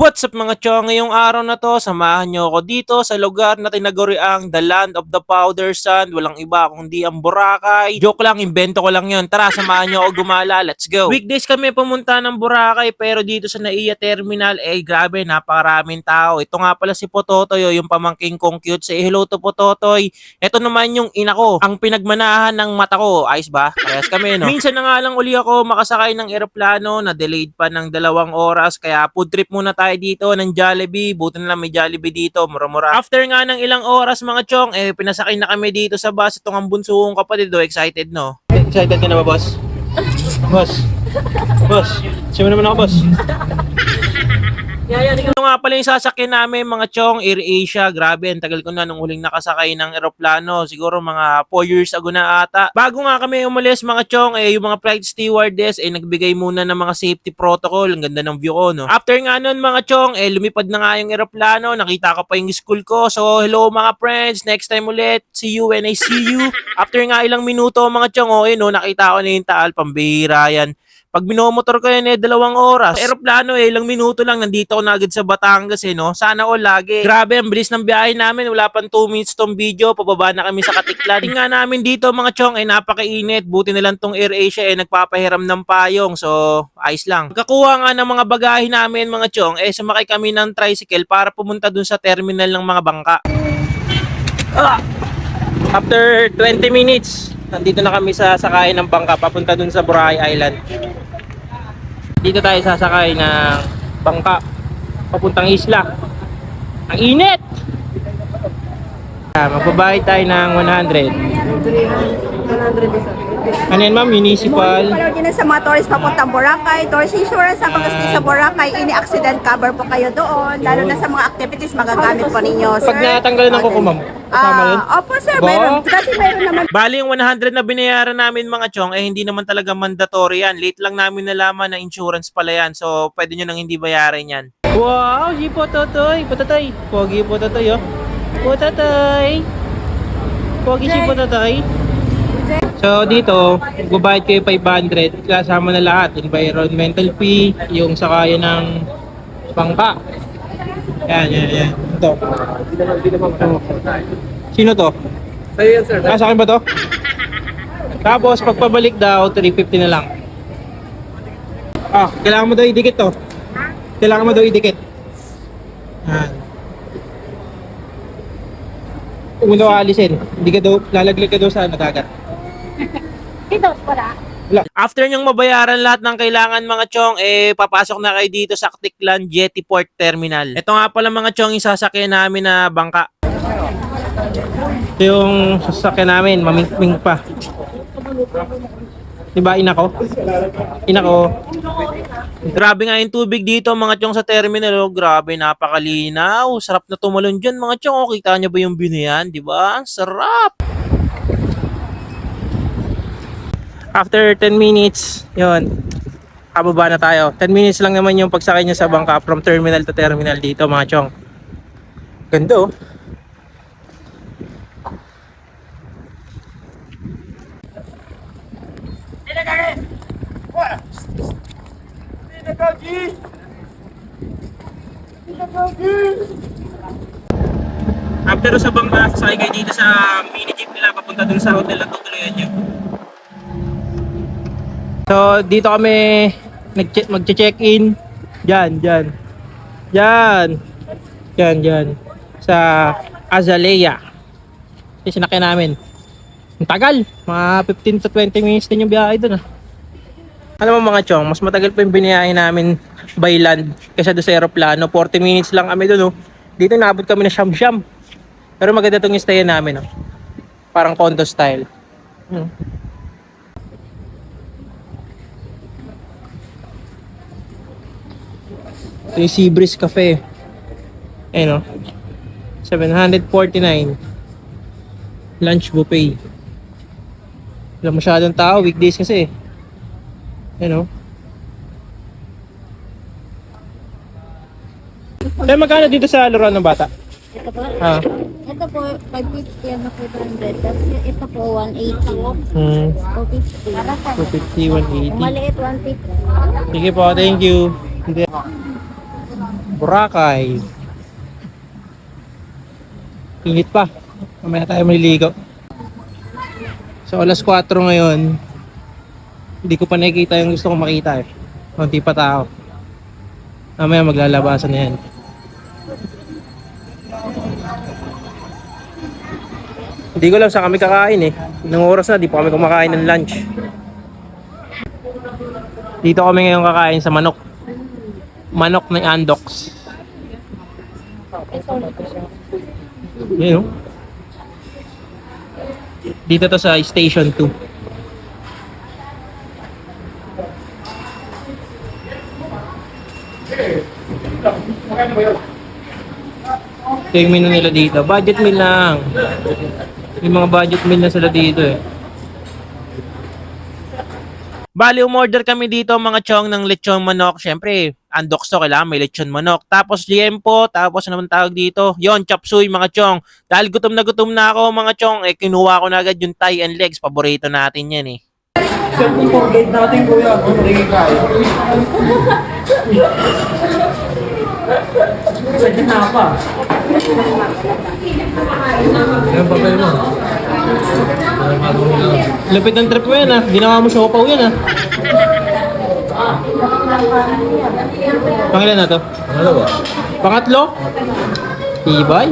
What's up mga chong? Ngayong araw na to, samahan nyo ako dito sa lugar na tinaguri ang The Land of the Powder Sand. Walang iba kundi ang Boracay. Joke lang, invento ko lang yun. Tara, samahan nyo ako gumala. Let's go. Weekdays kami pumunta ng Boracay pero dito sa Naiya Terminal, eh grabe, napakaraming tao. Ito nga pala si Pototoy, oh, yung pamangking kong cute. Say hello to Pototoy. Ito naman yung ina ko, ang pinagmanahan ng mata ko. Ayos ba? Parehas kami, no? Minsan na nga lang uli ako makasakay ng eroplano na delayed pa ng dalawang oras. Kaya food trip muna tayo dito ng Jollibee. Buti na lang may Jollibee dito, mura-mura. After nga ng ilang oras mga chong, eh pinasakay na kami dito sa bus. Itong ang bunso kong kapatid, oh, excited no? Excited ka na ba, boss? Boss? Boss? Siya naman ako, boss. Ito nga pala yung sasakyan namin mga chong, Air Asia. Grabe, ang tagal ko na nung huling nakasakay ng eroplano. Siguro mga 4 years ago na ata. Bago nga kami umalis mga chong, eh, yung mga flight stewardess, eh, nagbigay muna ng mga safety protocol. Ang ganda ng view ko, no? After nga nun mga chong, eh, lumipad na nga yung eroplano. Nakita ko pa yung school ko. So, hello mga friends. Next time ulit. See you when I see you. After nga ilang minuto mga chong, oh, eh, no, nakita ko na yung taal. Pambihira yan. Pag binomotor ko yan eh, dalawang oras. Aeroplano eh, ilang minuto lang, nandito ako na agad sa Batangas eh, no? Sana all lagi. Grabe, ang bilis ng biyahe namin. Wala pang 2 minutes tong video. Pababa na kami sa Katiklan. Tingnan namin dito mga chong, eh, napakainit. Buti na lang tong Air Asia eh, nagpapahiram ng payong. So, ayos lang. Kakuha nga ng mga bagahe namin mga chong, eh, sumakay kami ng tricycle para pumunta dun sa terminal ng mga bangka. Ah! After 20 minutes, nandito na kami sa sakayan ng bangka papunta dun sa Boracay Island. Dito tayo sasakay ng bangka papuntang isla. Ang init! Ah, magbabayad tayo ng 100. Ano yan ma'am? Municipal. Pala din sa mga tourist papuntang Boracay, tourist insurance sa pag-stay sa Boracay, ini accident cover po kayo doon, lalo na sa mga activities magagamit po ninyo, sir. Pag natanggalan ng kuko ma'am, kasama rin? Ah, opo sir, Ba? meron. Kasi meron naman Bali yung 100 na binayaran namin mga chong, eh hindi naman talaga mandatory yan. Late lang namin nalaman na insurance pala yan. So, pwede nyo nang hindi bayaran yan. Wow, si Pototoy. Pototoy. Pogi Pototoy, oh. Pototoy. Pogi si Pototoy. So, dito, gubayad kayo 500. Kasama na lahat. Environmental fee, yung sakayan ng bangka. Yan, yan, yan. Ito. Sino to? Sa'yo yan, sir. Ah, sa akin ba to? Tapos, pagpabalik daw, 350 na lang. Ah, kailangan mo daw idikit to. Kailangan mo daw idikit. Yan. Huwag mo daw aalisin. Hindi ka daw, lalaglag ka daw sa ano, dagat. Dito, wala. After nyong mabayaran lahat ng kailangan mga chong, eh papasok na kayo dito sa Aktiklan Jetty Port Terminal. Ito nga pala mga chong yung sasakyan namin na bangka. Ito yung sasakyan namin, mamingming pa. Diba, ina ko? Ina ko. Grabe nga yung tubig dito mga chong sa terminal. Oh, grabe, napakalinaw. Sarap na tumalon dyan mga chong. Oh, kita nyo ba yung view na yan? Diba? Sarap! After 10 minutes, yun, kababa na tayo. 10 minutes lang naman yung pagsakay niya sa bangka from terminal to terminal dito mga chong. Ganda oh. After sa bangka, sasakay kayo dito sa mini jeep nila papunta dun sa hotel na tutuluyan nyo. So, dito kami mag-check-in. Diyan, diyan. Diyan. Diyan, diyan. Sa Azalea. Kasi sinakyan namin. Ang tagal. Mga 15 to 20 minutes din yung biyahe dun ah. Alam mo mga chong, mas matagal pa yung biniyahe namin by land kaysa doon sa aeroplano. 40 minutes lang kami doon. Oh. Dito naabot kami na siyam-siyam. Pero maganda itong stay namin. Oh. Parang condo style. Hmm. Ito yung Seabreeze Cafe. Ayun o. 749. Lunch buffet. Wala masyadong tao. Weekdays kasi. Ayun o. Eh, magkano dito sa laruan ng bata? Ito po, Ah. ito po, 550 ano po 200. Tapos ito po, 180. Hmm. 250. 250, 180. Kung maliit, 150. Sige po, thank you. Boracay. Init pa. Mamaya tayo maliligo. So alas 4 ngayon. Hindi ko pa nakikita yung gusto kong makita eh. Konti pa tao. Mamaya maglalabasan na yan. Hindi ko lang saan kami kakain eh. Nung oras na, di pa kami kumakain ng lunch. Dito kami ngayon kakain sa manok. Manok ng Andox. Yun oh. Dito to sa Station 2. Ito yung menu nila dito. Budget meal lang. May mga budget meal na sila dito eh. Bali, umorder kami dito mga chong ng lechon manok. Siyempre, andox to, kailangan may lechon manok. Tapos liempo, tapos naman tawag dito? Yon, chop suey mga chong. Dahil gutom na gutom na ako mga chong, eh kinuha ko na agad yung thigh and legs. Paborito natin yan eh. natin kuya, kung kaya. Sadya na pa. Yan pa mo. Lupit ng trip mo yan ah. Ginawa mo siopaw yan ah. Pangilan na to? Ano ba? Pangatlo? Tibay.